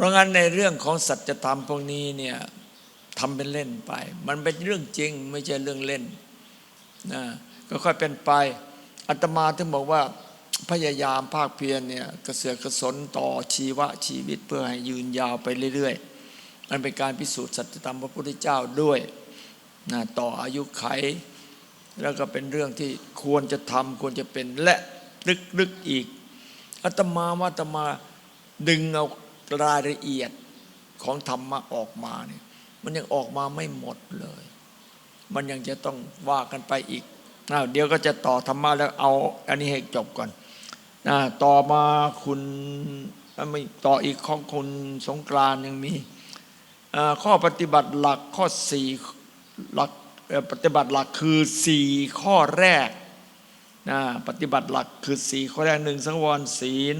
ราะงั้นในเรื่องของสัจธรรมพวกนี้เนี่ยทำเป็นเล่นไป มันเป็นเรื่องจริงไม่ใช่เรื่องเล่นนะก็ค่อยเป็นไปอาตมาถึงบอกว่าพยายามภาคเพียรเนี่ยกระเสือกกระสนต่อชีวะชีวิตเพื่อให้ยืนยาวไปเรื่อยๆ มันเป็นการพิสูจน์สัจธรรมพระพุทธเจ้าด้วยนะต่ออายุไข แล้วก็เป็นเรื่องที่ควรจะทำควรจะเป็นและลึกๆอีกอาตมาว่าอาตมาดึงเอา รายละเอียดของธรรมะออกมาเนี่ยมันยังออกมาไม่หมดเลย มันยังจะต้องว่ากันไปอีกอ้าเดี๋ยวก็จะต่อธรรมะแล้วเอาอันนี้ให้จบก่อนนะต่อมาคุณไม่ต่ออีกของคุณสงกรานยังมีข้อปฏิบัติหลักข้อสี่หลักปฏิบัติหลักคือสี่ข้อแรกนะปฏิบัติหลักคือสี่ข้อแรกหนึ่งสังวรศีล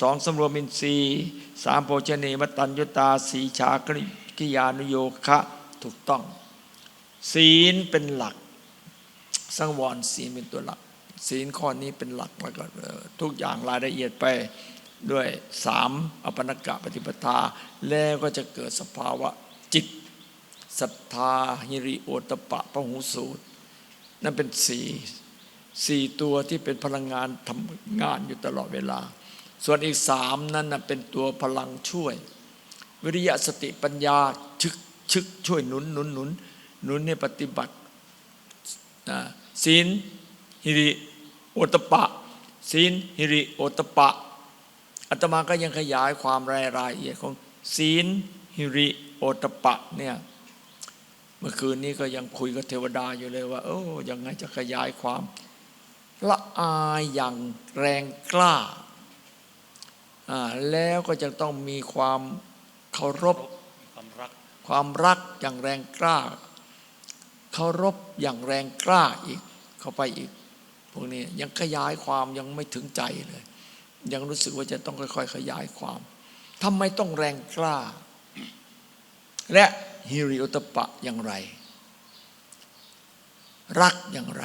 สองสำรวมอินทรีย์สามโภชเนมตัญญุตาสีชากริกิยานุโยคะถูกต้อง ศีลเป็นหลัก สังวรศีลเป็นตัวหลัก ศีลข้อนี้เป็นหลักแล้วก็เอ่อทุกอย่างรายละเอียดไปด้วยสามอปนกะปฏิปทา แล้วก็จะเกิดสภาวะจิตศรัทธาหิริโอตปะพหูสูตร นั่นเป็นสี่สี่ตัวที่เป็นพลังงานทำงานอยู่ตลอดเวลา ส่วนอีกสามนั้นนะเป็นตัวพลังช่วย วิริยะสติปัญญาชึกชึกช่วยหนุนหนุนหนุนหนุนในปฏิบัตินะศีลหิริโอตปะศีลหิริโอตปะอาตมาก็ยังขยายความรายละเอียดของศีลหิริโอตปะเนี่ยเมื่อคืนนี้ก็ยังคุยกับเทวดาอยู่เลยว่า โอ้ยังไงจะขยายความละอายอย่างแรงกล้า แล้วก็จะต้องมีความเคารพความรักความรักอย่างแรงกล้า เคารพอย่างแรงกล้าอีกเข้าไปอีก พวกนี้ยังขยายความยังไม่ถึงใจเลย ยังรู้สึกว่าจะต้องค่อย ๆ ขยายความทำไมต้องแรงกล้า และฮิริโอตปะอย่างไร รักอย่างไร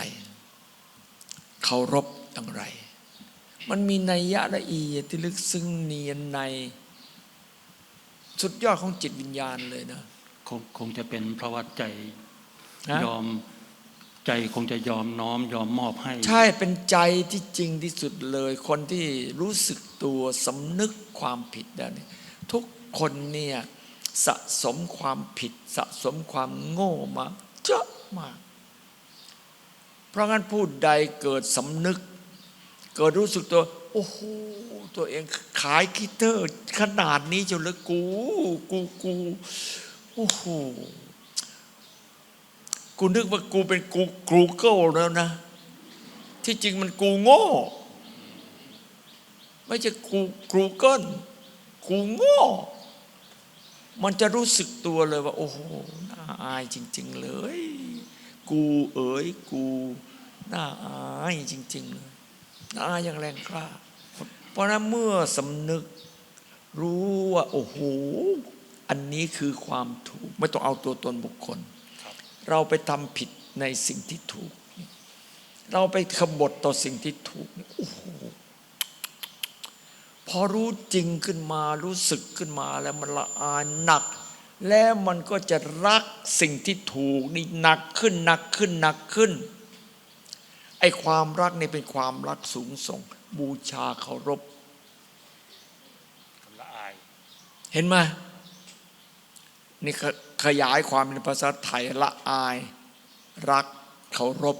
เคารพอย่างไร มันมีนัยยะละเอียดที่ลึกซึ้งเนียนใน สุดยอดของจิตวิญญาณเลยนะคงคงจะเป็นเพราะว่าใจนะยอมใจคงจะยอมน้อมยอมมอบให้ ใช่เป็นใจที่จริงที่สุดเลย คนที่รู้สึกตัวสำนึกความผิดแล้วเนี่ยทุกคนเนี่ยสะสมความผิด สะสมความโง่มาเยอะมาก เพราะงั้นผู้ใดเกิดสำนึก เกิดรู้สึกตัว โอ้โหตัวเองขายคิเตอร์ ขนาดนี้จนเลยกู กูกูโอ้โหกูนึกว่ากูเป็นกูกูเกิลแล้วนะ ที่จริงมันกูโง่ ไม่ใช่กูกูเกิลกูโง่ มันจะรู้สึกตัวเลยว่า โอ้โหน่าอายจริง ๆ เลย กูเอ๋ยกูน่าอายจริง ๆ เลย น่าอย่างแรงกล้า เพราะนั้นเมื่อสำนึกรู้ว่าโอ้โห อันนี้คือความถูก ไม่ต้องเอาตัวตนบุคคล เราไปทำผิดในสิ่งที่ถูก เราไปขบฏต่อสิ่งที่ถูกโอ้โหพอรู้จริงขึ้นมารู้สึกขึ้นมาแล้วมันละอายหนัก แล้วมันก็จะรักสิ่งที่ถูกนี่หนักขึ้นหนักขึ้นหนักขึ้น ไอ้ความรักนี่เป็นความรักสูงส่ง บูชาเคารพละอาย เห็นไหมนี่ขขยายความเป็นภาษาไทยละอาย รักเคารพ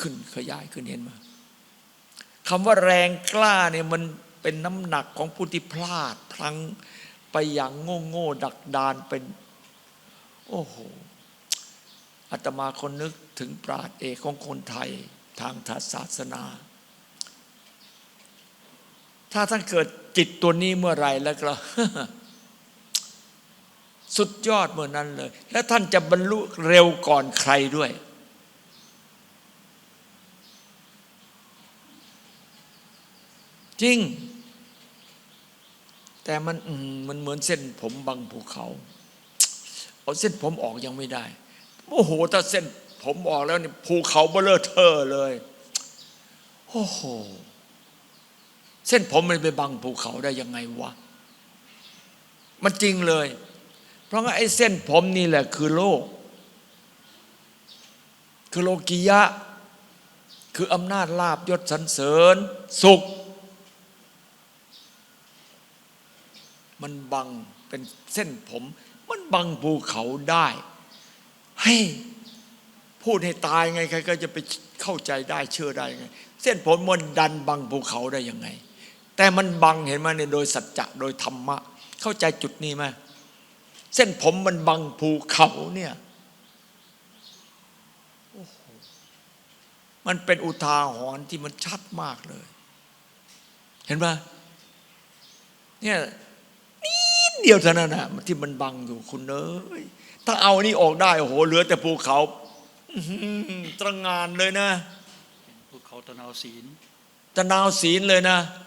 ขึ้นขยายขึ้นเห็นไหมคำว่าแรงกล้าเนี่ยมันเป็นน้ำหนักของผู้ที่พลาดพลังไปอย่างโง่โง่ดักดานเป็น โอ้โห อาตมาคนนึกถึงปราดเอกของคนไทยทางศาสนา ถ้าท่านเกิดจิตตัวนี้เมื่อไรแล้วก็สุดยอดเมื่อนั้นเลย และท่านจะบรรลุเร็วก่อนใครด้วย จริง แต่มันมันเหมือนเส้นผมบังภูเขา เอาเส้นผมออกยังไม่ได้ โอ้โห ถ้าเส้นผมออกแล้วนี่ภูเขาเบลอเทอเลย โอ้โห เส้นผมมันไปบังภูเขาได้ยังไงวะ มันจริงเลย เพราะงั้นไอ้เส้นผมนี่แหละคือโลก คือโลกิยะ คืออำนาจลาบยศสรรเสริญ สุข มันบังเป็นเส้นผม มันบังภูเขาได้ ให้พูดให้ตายไงใครก็จะไปเข้าใจได้เชื่อได้ยังไง เส้นผมมันดันบังภูเขาได้ยังไง แต่มันบังเห็นไหมเนี่ยโดยสัจจะโดยธรรมะ เข้าใจจุดนี้ไหมเส้นผมมันบังภูเขาเนี่ยมันเป็นอุทาหรณ์ที่มันชัดมากเลย เห็นไหมเนี่ยนิดเดียวเท่านั้นนะที่มันบังอยู่คุณเอ้ย ถ้าเอานี่ออกได้โอ้โหเหลือแต่ภูเขาอื้อหือตระหงานเลยนะภูเขาตะนาวศีลจะนาวศีลเลยนะเ